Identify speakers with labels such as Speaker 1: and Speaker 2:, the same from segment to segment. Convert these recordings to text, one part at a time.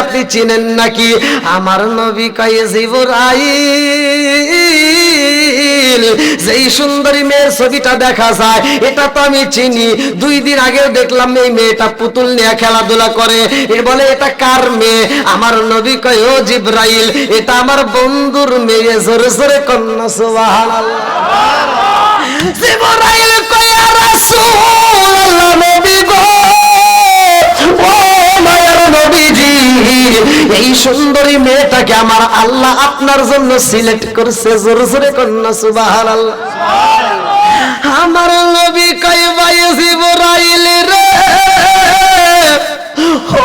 Speaker 1: আপনি চিনেন নাকি? আমার নবী কয়ে জিবরাইল, যেই সুন্দরী মেয়ের ছবিটা দেখা যায়, এটা তো আমি চিনি। দুই দিন আগেও দেখলাম এই মেয়েটা পুতুল নিয়ে খেলাধুলা করে। এ বলে, এটা কার মেয়ে? আমার নবী কয়, ও জিব্রাইল, এটা আমার বন্ধুর মেয়ে। জোরে জোরে কন্যা, সুবহানাল্লাহ। জিব্রাইল কয় ইয়া রাসূলুল্লাহ নবী গো, ও এই সুন্দরী মেয়েটাকে আমার আল্লাহ আপনার জন্য সিলেক্ট করছে। জোরে জোরে কন্যা, সুবহানাল্লাহ। আমার নবী কয়, ভাই জিব্রাইল রে। ও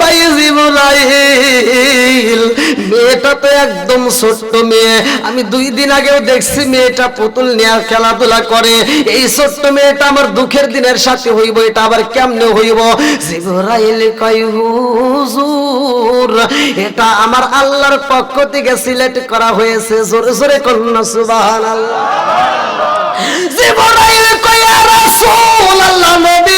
Speaker 1: ভাই জিব্রাইল মেয়েটা তো একদম ছোট্ট মেয়ে। আমি দুই দিন আগেও দেখছি মেয়েটা পুতুল নিয়ে খেলাধুলা করে। এই ছোট্ট মেয়েটা আমার দুঃখের দিনের সাথে হইব, এটা আবার কেমনে হইব? এটা আমার আল্লাহর পক্ষ থেকে সিলেক্ট করা হয়েছে। জোরে জোরে কন্যা, সুবহানাল্লাহ। জিবরাইল কয়া রাসূলুল্লাহ, নবী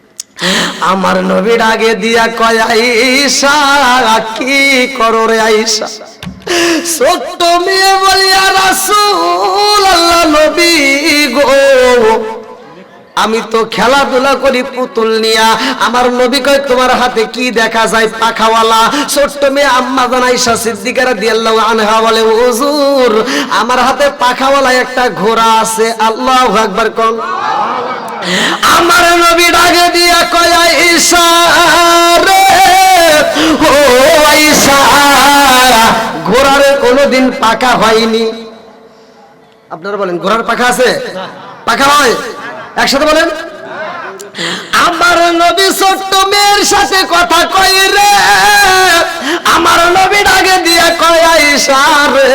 Speaker 1: আমার নবীর আগে দিয়া কয় আইসা কি করো রে আইসা ছোট্ট মেয়ে বলিয়া রাসূল আল্লাহ নবী গো। আমি তো খেলাধুলা করি পুতুল নিয়া। আমার নবী কয়, তোমার হাতে কি দেখা যায়, পাখাওয়ালা? ছোট্ট মেয়ে আম্মা জানাইশা সিদ্দিকারা দিয়াল্লাহু আনহা বলে, হুজুর, আমার হাতে পাখাওয়ালা একটা ঘোড়া আছে। আল্লাহু আকবার কোন। আমার নবী ডাকে দিয়া কয়া ঈশা রে। ও আয়েশা ঘোড়ার কোনোদিন পাকা হয়নি। আপনারা বলেন, ঘোড়ার পাখা আছে? পাখা হয়। একসাথে বলেন। আমার নবী ছোট্ট মেয়ের সাথে কথা কই রে। আমার নবী ডাকে দিয়া কয় আইসা রে,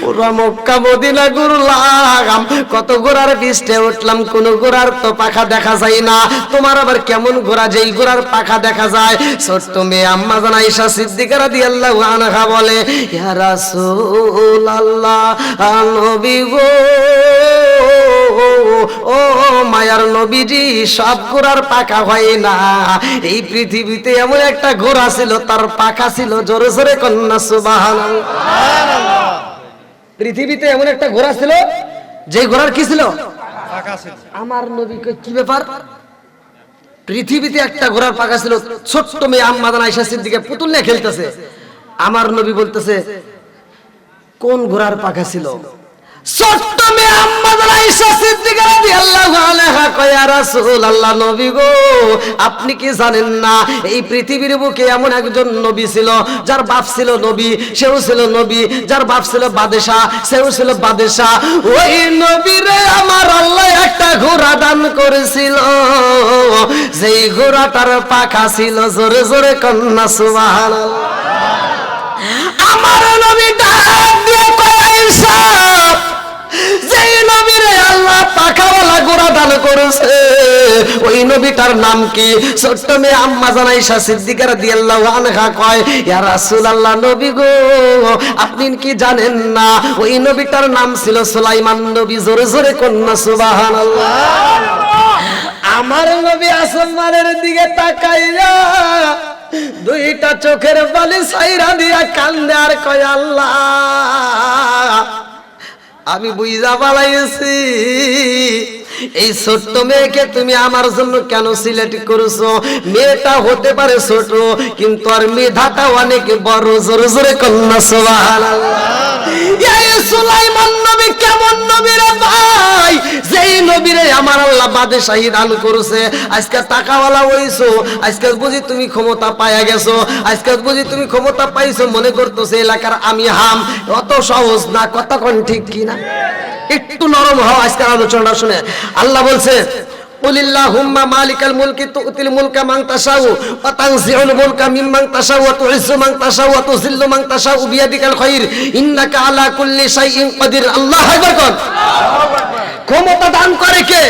Speaker 1: পুরা মক্কা মদিনা ঘুরলাম কত ঘোড়ার পিষ্টে উঠলাম, কোন ঘোড়ার তো পাখা দেখা যায় না। তোমার আবার কেমন ঘোড়া যেই ঘোড়ার পাখা দেখা যায়? ছোট্ট মেয়ে আম্মা জানা আইসা সিদ্দিকারা দিয়ে আল্লাহ আনহা বলে, ইয়া রাসূলুল্লাহ, নবী গো ও মায়ার নবীজি সব ঘোড়ার পাকা হয় না। এই পৃথিবীতে এমন একটা ঘোড়া ছিল তার পাখা ছিল জোরে জোরে কন্যা সুবাহান পৃথিবীতে এমন একটা ঘোড়া ছিল যে ঘোড়ার কি ছিল? আমার নবীকে কি ব্যাপার? পৃথিবীতে একটা ঘোড়ার পাখা ছিল ছোট্ট মেয়ে আম্মাদান আইসা সিদ্দিকে পুতুল নিয়ে খেলতেছে। আমার নবী বলতেছে কোন ঘোড়ার পাখা ছিল? ছোট্ট আপনি কি জানেন না, এই পৃথিবীর বুকে এমন একজন নবী ছিল, যার বাপ ছিল নবী, সেও ছিল নবী, যার বাপ ছিল বাদশা সেও ছিল বাদশা ওই নবীরে আমার আল্লাহ একটা ঘোড়া দান করেছিল, যেই ঘোড়াটার পাখা ছিল, জোরে জোরে কন্যা, সুবহানাল্লাহ। আমার নবী যেই নবীরে আল্লাহ পাখাওয়ালা গোড়া দান করেছে। ওই নবীটার নাম কি? ছোট্ট মেয়ে আম্মা আনহা কয়, ইয়া নবী গো, আপনি কি জানেন না, ওই নবীটার নাম ছিল সুলাইমান নবী, জোরে জোরে কন্যা, সুবহানাল্লাহ। আমার নবী আসমানের দিকে তাকাইয়া দুইটা চোখের বালি সাইরা দিয়া কান্দে আর কয়, আল্লাহ আমি বুঝা পালাইছি এই ছোট্ট মেয়েকে তুমি আমার জন্য কেন সিলেক্ট করছ? মেয়েটা হতে পারে ছোট, কিন্তু আর মেধাটা অনেক বড়। জোরে জোরে কন্যা, সুবহানাল্লাহ। আজকে টাকাওয়ালা বুঝি তুমি ক্ষমতা গেছো বুঝি তুমি ক্ষমতা পাইছো, মনে এলাকার আমি হাম। অত সহজ না কতক্ষণ ঠিক কি না একটু নরম হও, আজকের আলোচনা শুনে। আল্লাহ বলছে মালিকাল মুলকি মুলকা মুলকা ওয়া ওয়া আল্লাহ ক্ষমতা দান করে কে?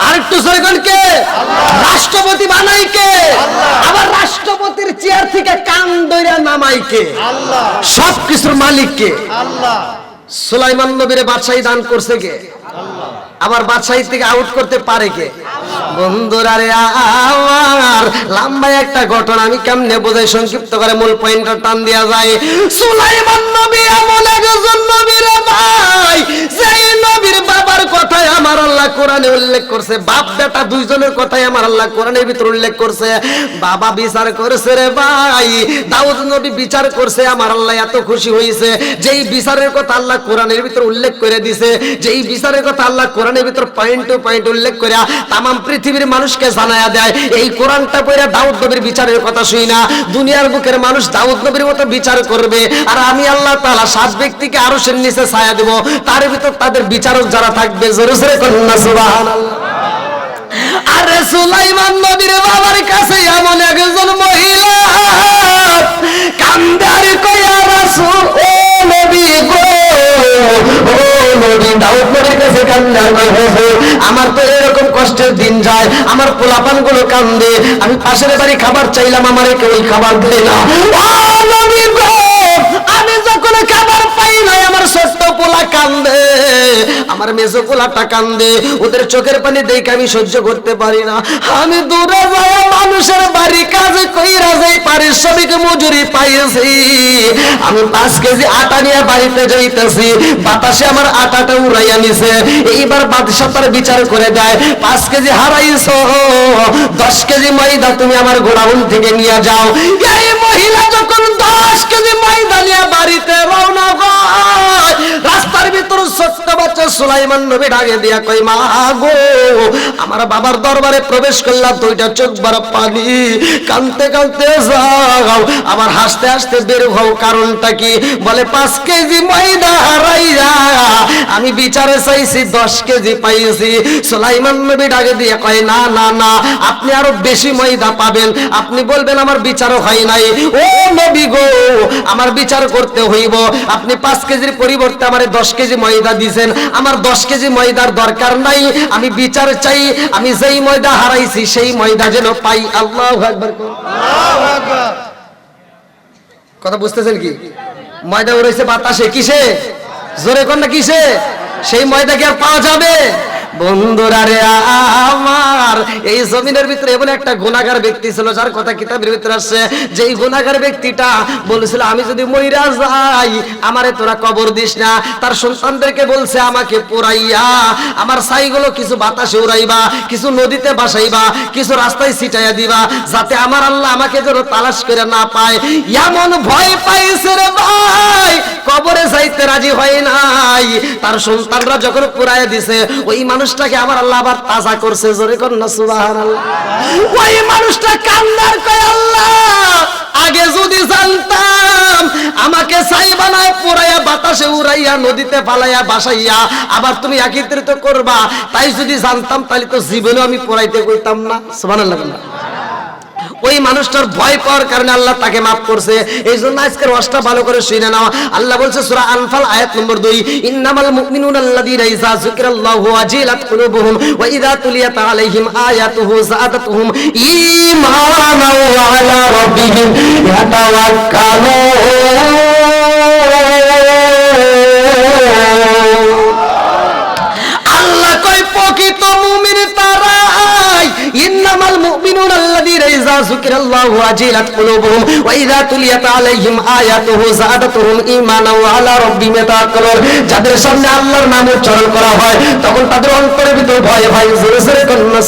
Speaker 1: আর একটু কে? রাষ্ট্রপতি বানাই কে? আবার রাষ্ট্রপতির চেয়ার থেকে কান দৈরা নামাই কে? সব কিছুর মালিক কে? সুলাইমান নবীরে বাদশাহী দান করছে কে? আবার বাদশাহী থেকে আউট করতে পারে কে? বন্ধুরা রে, আমার লম্বা একটা ঘটনা, আমি কেমনে বোঝাই? সংক্ষিপ্ত করে মূল পয়েন্টটা টান দেওয়া যায়। সুলাইমান নবী, এমন একজন নবীর ভাই সেই নবীর বাবার কথাই আমার আল্লাহ কোরআনে উল্লেখ করছে। বাপ বেটা দুইজনের কথাই আমার আল্লাহ কোরআনের ভিতর উল্লেখ করছে। বাবা বিচার করছে রে ভাই। দাউদ নবী বিচার করছে, আমার আল্লাহ এত খুশি হয়েছে যেই বিচারের কথা আল্লাহ কোরআনের ভিতর উল্লেখ করে দিছে, যেই বিচারের কথা আল্লাহ কোরআনের ভিতর পয়েন্ট টু পয়েন্ট উল্লেখ করে তাম পৃথিবীর মানুষকে জানায়া দেয়, এই কোরআনটা পড়ে দাউদ নবীর বিচারের কথা শুই না। দুনিয়ার বুকের মানুষ দাউদ নবীর মতো বিচার করবে। আর আমি আল্লাহ তাআলা সাত ব্যক্তিকে আরও সে নিচে ছায়া দেব। তার ভিতর তাদের বিচারক যারা থাকবে জোরে জোরে কন্যা সুবহানাল্লাহ। আরে সুলাইমান নবীর বাবার কাছে এমন একজন মহিলা কান্দার কয়া রাসূল, ও নবী গো আমার তো এরকম কষ্টের দিন যায়, আমার পোলাপানগুলো কান্দে, আমি পাশের বাড়ি খাবার চাইলাম, আমার কেউ খাবার দেয় না। আমি যখন খাবার পাই নাই, আমার ছোট্ট পোলা কান্দে, আমার মেজো পোলাটা কান্দে, ওদের চোখের পানি দেখে আমি সহ্য করতে পারি না। আমি দূরে যাই মানুষের পারিশ্রমিক মজুরি পাইছি আমি পাঁচ কেজি আটা নিয়ে বাড়িতে যাইতেছি। বাতাসে আমার আটাটা উড়াইয়া নিছে। এইবার বাদশা তার বিচার করে দেয়, পাঁচ কেজি হারাইছো, দশ কেজি ময়দা তুমি আমার গোডাউন থেকে নিয়ে যাও। এই মহিলা যখন দশ কেজি ময়দা নিয়ে বাড়িতে রওনা রাস্তার ভিতর ছোট্ট বাচ্চা সুলাইমান নবী ডাকে দিয়া কই মা গো, আমার বাবার দরবারে প্রবেশ করলাম, দুইটা চোখ বড় পানি। কানতে কানতে যাও আবার হাসতে হাসতে বের হও, কারণটা কি? বলে, পাঁচ কেজি ময়দা হারাইয়া আমি বিচারে চাইছি, দশ কেজি পাইছি সুলাইমান নবী ডাকে দিয়ে কয়, না না না, আপনি আরও বেশি ময়দা পাবেন। আপনি বলবেন, আমার বিচারও হয় নাই। ও নবী গো, আমার বিচার করতে হইব। আপনি পাঁচ কেজির পরিবর্তে আমার দশ কেজি ময়দা দিছেন। আমার দশ কেজি ময়দার দরকার নাই। আমি বিচার চাই, আমি যেই ময়দা হারাইছি, সেই ময়দা যেন পাই। আল্লাহ একবার কথা বুঝতেছেন কি? ময়দা উড়েছে বাতাসে, কিসে? জোরে কন্যা, কিসে? সেই ময়দা কি আর পাওয়া যাবে? বন্ধুরা রে আমার, এই জমিনের ভিতরে একটা গুণাগার ব্যক্তিটা না। কিছু বাতাসে উড়াইবা, কিছু নদীতে বাসাইবা কিছু রাস্তায় ছিটাইয়া দিবা, যাতে আমার আল্লাহ আমাকে যেন তালাশ করে না পায়। এমন ভয় পাইছে রে ভাই, কবরে যাইতে রাজি হয় নাই, তার সন্তানরা যখন পুরাইয়া দিছে, ওই মানুষটাকে আমার আল্লাহ আবার তাজা করছে, জোরে কর না, সুবহানাল্লাহ। ওই মানুষটা কান্দার কয়, আল্লাহ, আগে যদি জানতাম, আমাকে ছাই বানায় পুরাইয়া বাতাসে উড়াইয়া, নদীতে ফালাইয়া বাসাইয়া, আবার তুমি একত্রিত করবা, তাই যদি জানতাম, তাহলে তো জীবনে আমি পড়াইতে কইতাম না। সুবহানাল্লাহ ওই মানুষটার ভয় পাওয়ার কারণে আল্লাহ তাকে মাফ করছে। এই জন্য আজকের ওয়াজটা ভালো করে শুনে নাও। আল্লাহ বলছে, সূরা আনফাল, আয়াত নম্বর 2 ইন্নামাল মুমিনুনা আল্লাযীনা ইযা যুকিরাল্লাহু ওয়াজিলাত কুলুবুহুম ওয়া ইযা তুলিয়াত আলাইহিম আয়াতুহু যাদাতুহুম ঈমানান ওয়া আলা রাব্বিহিম ইয়াতাওয়াক্কালুন যাদের সামনে আল্লাহর নাম উচ্চারণ করা হয়, তখন তাদের অন্তরের ভিতর ভয় ভয় জোরে জোরে কন্যা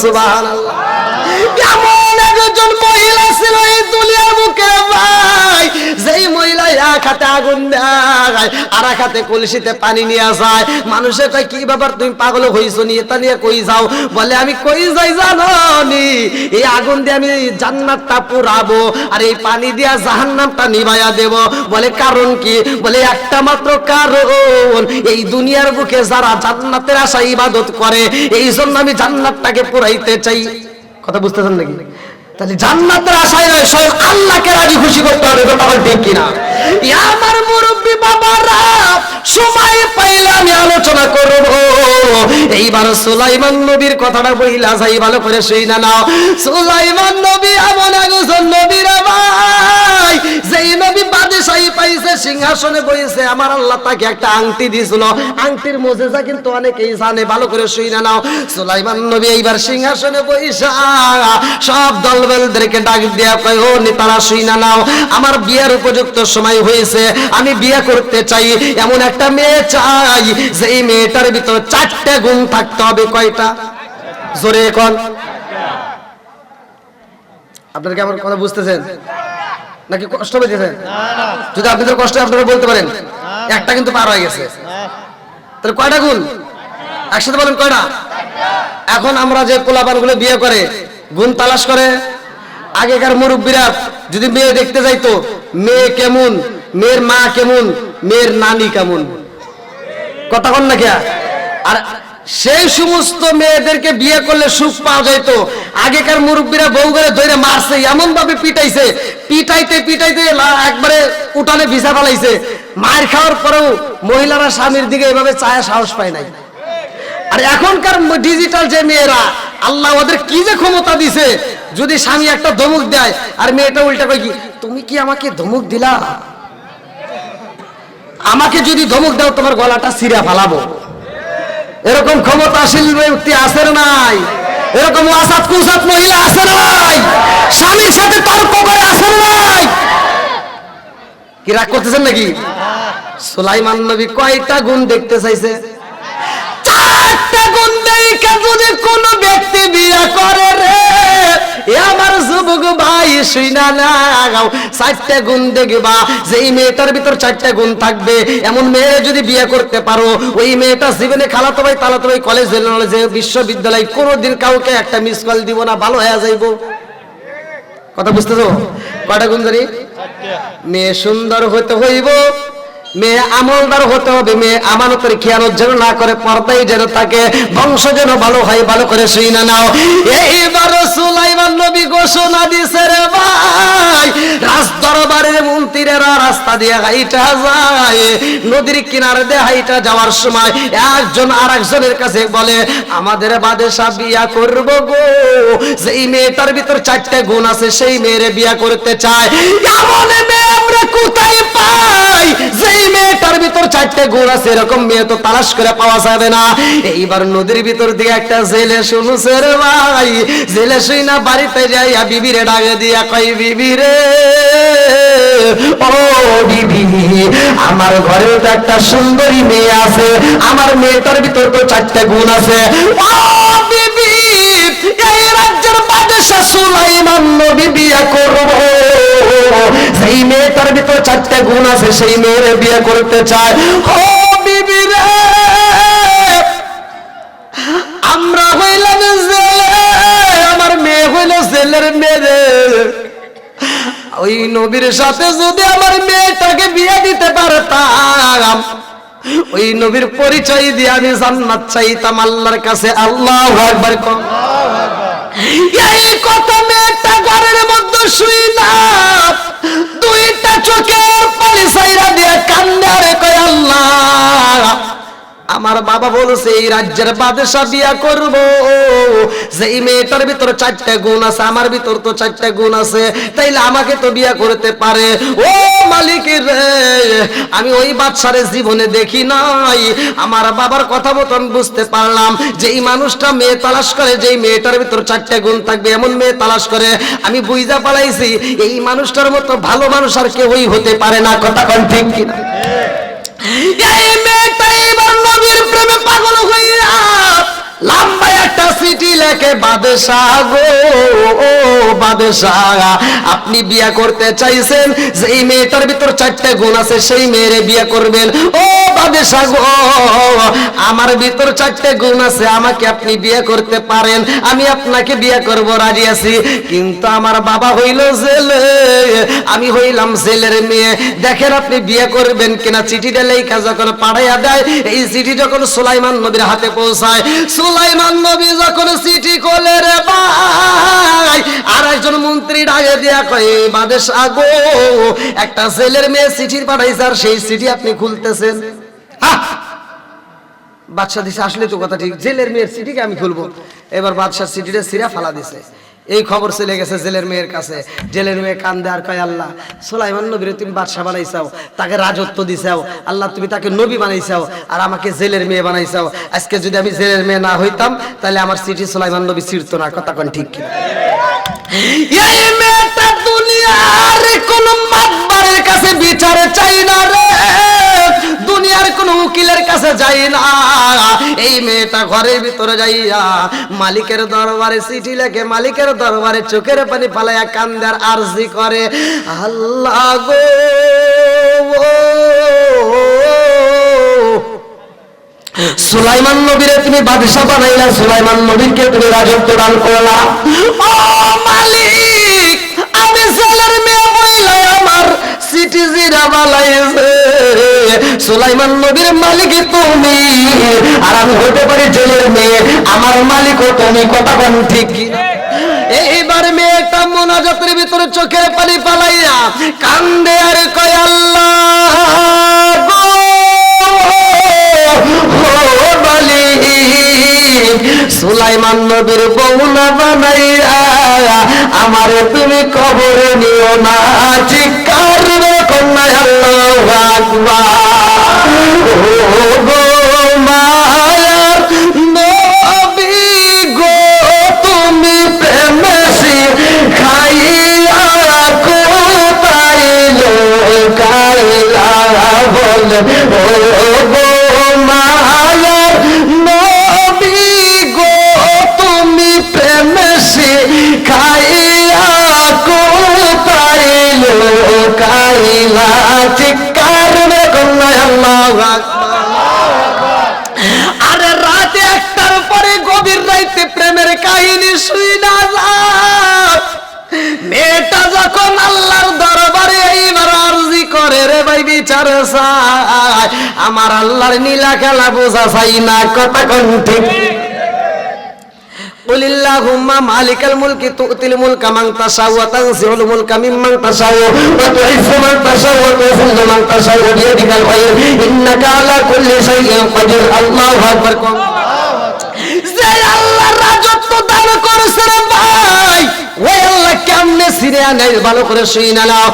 Speaker 1: এমন একজন মহিলা ছিল এই দুনিয়ার বুকে, ভাই। যেই মহিলা এক হাতে আগুন দেয় আর এক হাতে কলসিতে পানি নিয়ে যায়। মানুষে কয়, কি ব্যাপার, তুমি পাগল হইছো নিয়ে, তা নিয়ে কই যাও? বলে, আমি কই যাই জানো নি এই আগুন দিয়ে আমি জান্নাতটা পুরাবো, আর এই পানি দিয়া জাহান্নামটা নিভাইয়া দেব। বলে, কারণ কি? বলে, একটা মাত্র কারণ, এই দুনিয়ার বুকে যারা জান্নাতের আশা ইবাদত করে, এই জন্য আমি জান্নাতটাকে পুরাইতে চাই। কথা বুঝতেছেন নাকি? জান্নাতের আশায় নয় স্বয়ং আল্লাহকে রাজি খুশি করতে হবে কথা ঠিক কিনা? আমার মুরব্বী বাবারা, সময় পাইলে আমি আলোচনা করব। এইবার সুলাইমান নবীর কথাটা বইলা যাই, ভালো করে শুই না সুলাইমান নবী এমন একজন ভাই, যেই নবী বাদশাহী পাইছে, সিংহাসনে বইছে, আমার আল্লাহ তাকে একটা আংটি আংটির মজেজা কিন্তু অনেকেই জানে, ভালো করে শুই না নাও। সুলাইমান নবী এইবার সিংহাসনে বইসা, সব দলবেলদেরকে ডাক দেয়া কয়, ও নেতারা শুই না নাও। আমার বিয়ের উপযুক্ত সময় হয়েছে। আমি বিয়ে করতে চাই, এমন একটা মেয়ে চাই যে মেয়েটার ভিতর চারটে গুণ থাকতে হবে। কয়টা? জোরে এখন আপনারা কি আমার কথা বুঝতেছেন? নাকি কষ্ট পেতেছেন? যদি আপনাদের কষ্ট আপনারা বলতে পারেন। একটা কিন্তু পার হয়ে গেছে। তাহলে কয়টা গুণ? একসাথে বলেন কয়টা? এখন আমরা যে পোলাপানগুলো বিয়ে করে, গুণ তালাশ করে, আগেকার মুরব্বীরা যদি মেয়ে দেখতে যাইতো, মেয়ে কেমন? মেয়ের মা কেমন? মেয়ের নানি কেমন? কথা কন না কে আর সেই সমস্ত মেয়েদেরকে বিয়ে করলে সুখ পাওয়া যেত আগেকার মুরব্বীরা বউ করে ধরে মারছে এমন ভাবে পিটাইছে। পিটাইতে পিটাইতে একবারে উঠানে ভিসা ফেলাইছে। মার খাওয়ার পরেও মহিলারা স্বামীর দিকে এভাবে চায় সাহস পায় নাই। আর এখনকার ডিজিটাল যে মেয়েরা, আল্লাহ ওদের কি যে ক্ষমতা দিছে। যদি স্বামী একটা ধমক দেয়, আর মেয়েটা উল্টা কয় কি, তুমি কি আমাকে ধমক দিলা? আমাকে যদি ধমক দাও, তোমার গলাটা সিরা ফালাবো। এরকম ক্ষমতাশীল ব্যক্তি আছে নাই। এরকম আসাদ কুসাদ মহিলা আছে নাই। স্বামীর সাথে তর্ক করে আছে নাই। কি রাগ করতেছেন নাকি? সুলাইমান নবী কয়টা গুণ দেখতে চাইছে? চারটা গুণ দেখে যদি কোনো ব্যক্তি বিয়া করে রে এ আমার যুবক ভাই শুইনা লাগাও চারটা গুণ দেখবা। যে এই মেয়েটার ভিতর চারটা গুণ থাকবে এমন মেয়ে যদি বিয়ে করতে পারো ওই মেয়েটা জীবনে খালাতো ভাই তালাতো ভাই কলেজ যে বিশ্ববিদ্যালয় কোনোদিন কাউকে একটা মিস কল দিব না ভালো হয়ে যাইবো। কথা বুঝতেছো? কয়টা গুণ জানি? মেয়ে সুন্দর হতে হইব। মেয়ে আমলদার হতে হবে মেয়ে আমানতের খেয়ানত যেন না করে, পর্দায় যেন বংশ যেন ভালো হয়, ভালো করে শুই না নাও। এইবার সুলাইমান নবী ঘোষণা দিছে রে ভাই রাজ দরবারের মন্ত্রীরা রাস্তা দিয়ে হাইটা যায়, নদীর কিনারে হাইটা যাওয়ার সময় একজন আর একজনের কাছে বলে, আমাদের বাদেশা বিয়া করব গো, যেই মেয়েটার ভিতর চারটে গুণ আছে, সেই মেয়েরে বিয়া করতে চায়। এমন মেয়ে আমরা কোথায় পাই? যেই মেয়েটার ভিতর চারটে গুণ আছে, এরকম মেয়ে তো তালাশ করে পাওয়া যাবে না। এইবার নদীর ভিতর দিয়ে একটা জেলে শুনুছে রে ভাই, জেলে শুই না বাড়িতে যাইয়া বিবিরে ডাকে দিয়া কই বিবিরে ও বিবি, আমার ঘরে তো একটা সুন্দরী মেয়ে আছে, আমার মেয়েটার ভিতর তো চারটে গুণ আছে। এই রাজ্যের বাদশা সুলাইমান নবী বিয়ে করব। সেই মেয়েটার ভিতর চারটে গুণ আছে, সেই মেয়ের বিয়ে করতে চায়। আমরা হইলাম আমার মেয়ে হইল জেলের মেয়ে। ওই নবীর সাথে যদি আমার মেয়েটাকে বিয়ে দিতে পারতাম, ওই নবীর পরিচয় দিয়ে আমি জান্নাত চাইতাম আল্লাহর কাছে। আল্লাহ একবার কম এই কত মেয়েটা ঘরের মধ্যে শুই না। দুইটা চোখের পানি সাইরা দিয়ে কান্দে আরে কয়, আল্লাহ আমার বাবা বলছে, এই রাজ্যের বাদশা বিয়া করব। যেই মেয়েটার ভিতর চারটে গুণ আছে, আমার ভিতর তো চারটে গুণ আছে, তাইলে আমাকে তো বিয়া করতে পারে। ও মালিক রে, আমি ওই বাদশারে জীবনে দেখি নাই। আমার বাবার কথা মতন বুঝতে পারলাম যে এই মানুষটা মেয়ে তালাশ করে যেই মেয়েটার ভিতর চারটে গুণ থাকবে, এমন মেয়ে তালাশ করে। আমি বুঝা পালাইছি, এই মানুষটার মতো ভালো মানুষ আর কেউই হতে পারে না, কথা কন ঠিক কিনা? এই মেয়েটা এবার নবীর প্রেমে পাগল হইয়া আপনি বিয়া করতে চাইছেন মেয়েটার ভিতর চারটে গুণ আছে, সেই মেয়েরে বিয়া করবেন। ও আমার ভিতর চারটে গুণ আছে, আমাকে আপনি বিয়ে করতে পারেন, আমি আপনাকে বিয়ে করব, রাজি আছি। কিন্তু আমার বাবা হইল জেলে, আমি হইলাম জেলের মেয়ে। দেখেন আপনি বিয়ে করবেন কিনা, চিঠিটা লেখা যখন পাঠাইয়া দেয়, এই চিঠি যখন সুলাইমান নবীর হাতে পৌঁছায় সুলাইমান নবী যখন সিটি রে ভাই, আর একজন মন্ত্রী ডাকে কয়ে বাদেশ আগো একটা ছেলের মেয়ে চিঠি পাঠাইছে আর সেই চিঠি আপনি খুলতেছেন! বাদশাহ দিছে, আসলে তো কথা ঠিক জেলের মেয়ের চিঠিকে আমি খুলবো এবার বাদশাহ চিঠিটা সিরা ফালা দিছে এই খবর চলে গেছে জেলের মেয়ের কাছে। জেলের মেয়ে কান্দে আর কয়, আল্লাহ, সোলাইমান নবীর তুমি বাদশা বানাইছাও, তাকে রাজত্ব দিছাও, আল্লাহ তুমি তাকে নবী বানাইছাও, আর আমাকে জেলের মেয়ে বানাইছাও। আজকে যদি আমি জেলের মেয়ে না হইতাম, তাহলে আমার চিঠি সোলাইমান নবী ছিড়তো না, কথা কন ঠিক কিনা? এই মেয়েটা কোন কাছে রে দুনিয়ার কোন উকিলের কাছে যাই না এই মেয়েটা ঘরের ভিতরে যাইয়া মালিকের দরবারে চিঠি লেখে মালিকের দরবারে চোখের পানি ফালাইয়া কান্দার আরজি করে আল্লাহ গো সুলাইমান নবীরে তুমি বাদশাহ বানাইলা, সুলাইমান নবীকে তুমি রাজত্ব দান করলা। ও মালিক, আমি জেলের মেয়ে বইলা আমার সিটি জিরা বালাইছে সুলাইমান নবীর মালিক তুমি, আর আমি হতে পারি জেলের মেয়ে, আমার মালিকও তুমি, কথা কোন ঠিক কি এইবার মেয়েটা মোনাজাতের ভিতরে চোখের পানি পালাইয়া কান্দে আর কয়, আল্লাহ সুলাইমান নবীর বউনা বানাইয়া, আমারে তুমি কবরে নিও না। চিৎকার রে কন্যা আল্লাহু আকবার। ও শুই না যাক। মেয়েটা যখন আল্লাহর দরবারে এইবার আরজি করে রে ভাই বিচার চায় আমার আল্লাহর নীলা খেলা বোঝা চাই না কথা কোন ঠিক قل اللهم مالك الملك تؤتي الملك من تشاء وتنزع الملك ممن تشاء وتعز من تشاء وتذل من تشاء بيدك الخير انك على كل شيء قدير الله اكبر যে আল্লাহ রাজত্ব দান করেছে ভাই, ওই আল্লাহ কেমনে সিনে নেই? ভালো করে শুই না নাও।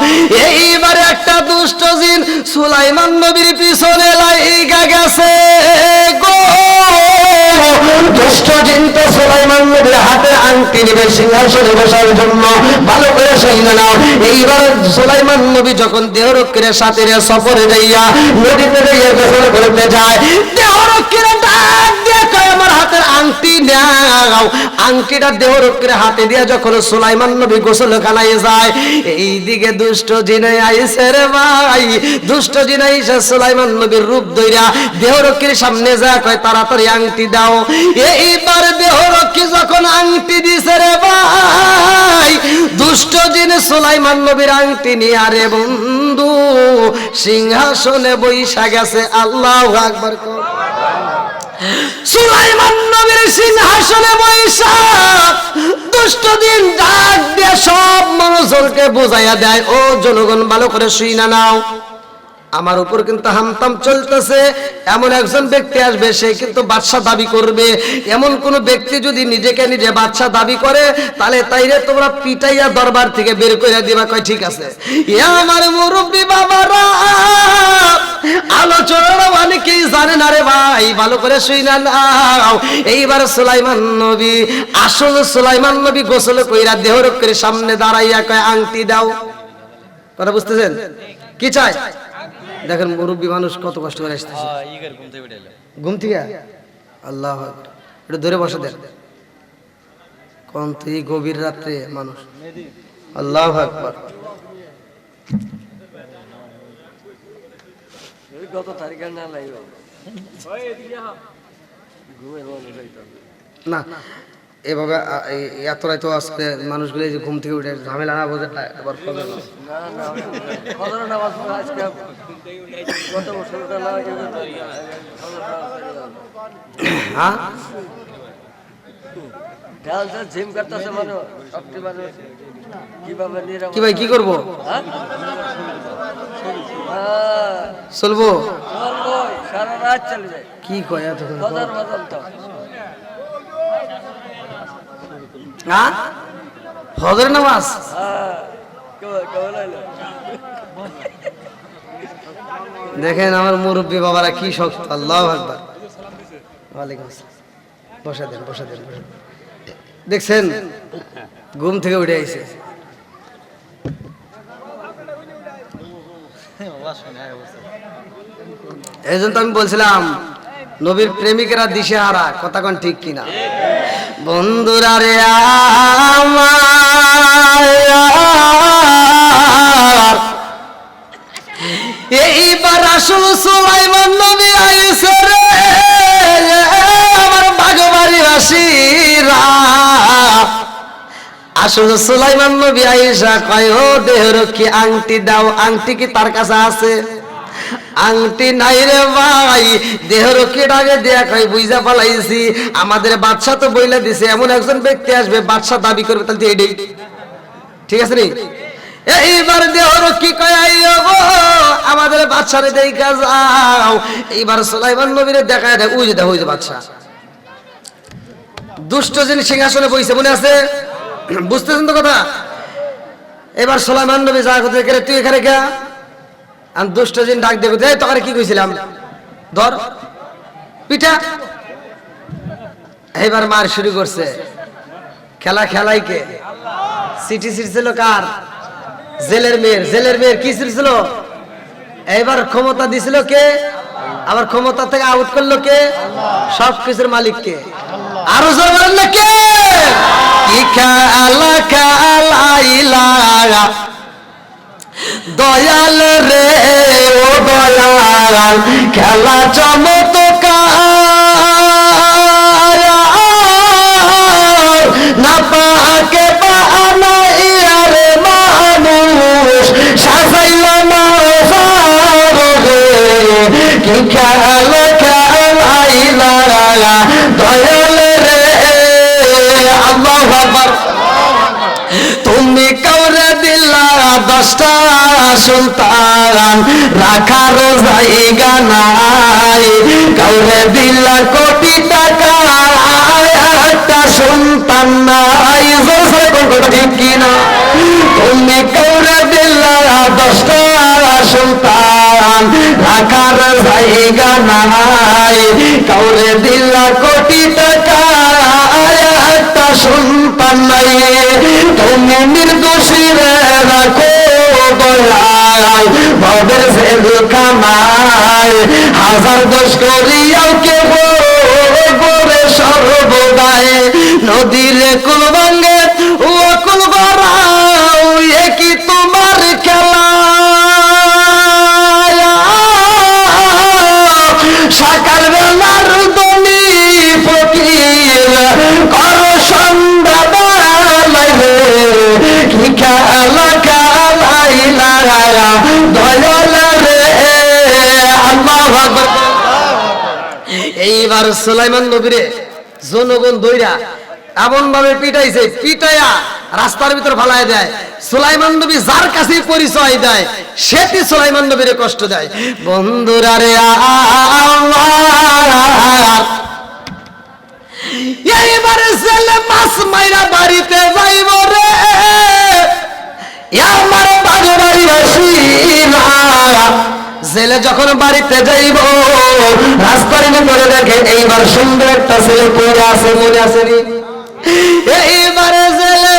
Speaker 1: এইবারে একটা দুষ্ট জিন সুলাইমান নবীর পিছনে লাইগা গেছে গো। দুষ্ট জিন তো সুলাইমান নবীর হাতে আংটি নেবে, সিংহাসনে বসার জন্য। ভালো করে শুই না নাও। এইবার সুলাইমান নবী যখন দেহরক্ষীর সাথে সফরে যাইয়া নদীতে যাইয়া গোসল করতে যায়, দেহরক্ষীর ডাক দিয়ে কয়, আমার হাতের আংটি নাও। আংটিটা দেহরক্ষীর হাতে দিয়ে যখন সুলাইমান নবী গোসলখানায় যায়, এইদিকে দুষ্ট জিনে রে ভাই, দুষ্ট জিনাইসা সুলাইমান নবীর রূপ সামনে যা কয়, তাড়াতাড়ি আংটি দাও। এইবার দেহরক্ষী যখন আংটি দিছে রে ভাই, দুষ্ট জিন সুলাইমান নবীর আংটি নিয়ে, আরে বন্ধু, সিংহাসনে বৈশা গেছে, আল্লাহ আকবর কর। সুলাইমান নবীর সিংহাসনে বৈশা দুষ্ট দিন ডাক দিয়ে সব মানুষকে বোঝাইয়া দেয়। ও জনগণ, ভালো করে শুই না নাও। আমার উপর কিন্তু হামতাম চলতেছে। এমন একজন ব্যক্তি আসবে, সে কিন্তু বাদশা দাবি করবে। এমন কোন ব্যক্তি যদি নিজেকে নিজে বাদশা দাবি করে, তাহলে তাইরে তোমরা পিটাইয়া দরবার থেকে বের করে দিবা। কয়, ঠিক আছে। এ আমার মুরব্বী বাবারা আলোচনা অনেকেই জানে না রে ভাই, ভালো করে শুই না এইবার সুলাইমান নবী, আসল সুলাইমান নবী গোসল কইরা দেহরক্ষের সামনে দাঁড়াইয়া কয়, আংটি দাও। কথা বুঝতেছেন? কি চাই দেখেন মুরব্বী মানুষ কত কষ্ট করে আসতেছে। ঘুম থেকে আল্লাহ। একটু ধরে বসে দেন। কোন তুই গভীর রাত্রে মানুষ। আল্লাহ
Speaker 2: গত না লাগবে যাইতে
Speaker 1: না। এভাবে এত রাত আজকে মানুষগুলো যে ঘুম থেকে উঠে ঝামেলা না বোঝে আবার ফজর হ্যাঁ? কি ভাই কি করব?
Speaker 2: হ্যাঁ?
Speaker 1: চলবো? কি কয় এতক্ষণ পর?
Speaker 2: ফজর বদল তো
Speaker 1: নামাজ
Speaker 2: হ্যাঁ লাইলো?
Speaker 1: দেখেন আমার মুরব্বী বাবারা কি শক্ত, আল্লাহ আকবার। ওয়ালাইকুম আসসালাম। বসা দেন বসা দেন বসা দেন। দেখছেন? ঘুম থেকে উঠে আইছে। এই জন্য তো আমি বলছিলাম নবীর প্রেমিকেরা দিশে হারা, কথা কোন ঠিক কিনা? বন্ধুরা রে এইবার আসল সুলাইমান নবী আইছে রে। আমার বাগবাড়ি বাসীরা আসল সুলাইমান নবী আইসা কয়, ও দেহরক্ষী আংটি দাও, আংটি কি তার কাছে আছে? আংটি নাই রে ভাই দেহরক্ষী ডাকে দেয়া কয় বুঝা পালাইছি। আমাদের বাদশা তো বইলা দিছে, এমন একজন ব্যক্তি আসবে, বাদশা দাবি করবে তাহলে এটাই ঠিক আছে নি? এইবার দেহর কি কয় আইও গো, আমাদের বাচ্চারে দেখা যাও। এইবার সুলাইমান নবীরে দেখা যায় ওই যে দেখো বাচ্চা দুষ্ট যিনি সিংহাসনে বইছে, মনে আছে? বুঝতেছেন তো কথা? এবার সুলাইমান নবী যা কথা তুই এখানে কে আমি দুষ্ট জিন ডাক দেখো এই, তোকে কি কইছিলাম? ধর, পিঠা। এইবার মার শুরু করছে। খেলা খেলাই কে? সিটি ছিল কার? জেলের মেয়ের। জেলের মেয়ের কি ছিল এইবার ক্ষমতা দিছিল কে? আবার ক্ষমতা থেকে আউট করল কে? সব কিছুর মালিক কে? আরও জোর বলেন না কে? কি খেলা খেলাইলা দয়াল রে, ও দয়াল, খেলা চমৎকার। না পাকে বানাইয়া রে মানুষ, সাজাইল সারবে কি খেলা খেলাইলা দয়াল রে, আল্লাহু তুমি কাউরে দিলা দশটা সুলতান, রাখার জায়গা নাই। কাউরে দিলা কোটি টাকা একটা সন্তান নাই। ঠিক কিনা তুমি কাউরে দিলা দশটা সুলতান, রাখার জায়গা নাই। কাউরে দিলা কোটি টাকা সন্তান নাই। তুমি নির্দোষী রে রাখো দয়াল, ভবের জেল কামায় হাজার দোষ করিয়াও কেবল করে সর্বদায় নদীর কুল এইবার সুলাইমান নবীরে জনগণ দইরা এমন ভাবে পিটাইছে, পিটাইয়া রাস্তার ভিতর ফালাই দেয়। সুলাইমান নবী যার কাছে পরিচয় দেয়, সেটি সুলাইমান নবীরে কষ্ট দেয়। বন্ধুরা রে এইবারে ছেলে মাছ মাইরা বাড়িতে যাইব রে। আমার বাড়ি বাড়ি আসিলা ছেলে যখন বাড়িতে যাইব রাস্তার মনে দেখে এইবার সুন্দর একটা ছেলে পড়ে আছে, মনে আছে এইবারে ছেলে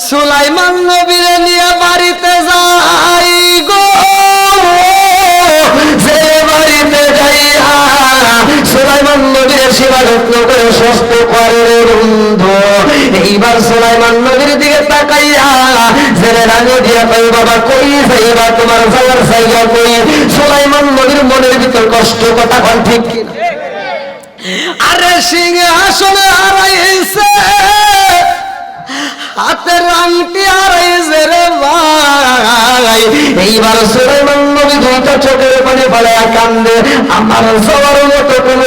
Speaker 1: সুলাইমান নবীরে নিয়ে বাড়িতে যাই সুলাইমান নবীর সেবা যত্ন করে সুস্থ করে রে বন্ধু এইবার সুলাইমান নবীর দিকে তাকাইয়া জেনে রাগে দিয়া কই বাবা কই যাইবা তোমার যাওয়ার জায়গা কই সুলাইমান নবীর মনের ভিতর কষ্ট কথা কন ঠিক আরে সিংহাসনে হারাইছে। হাতের আংটি হারাইছে রে ভাই। এইবার সুলাইমান নবী দুইটা চোখের পানি কান্দে। আমার যাওয়ার মতো কোনো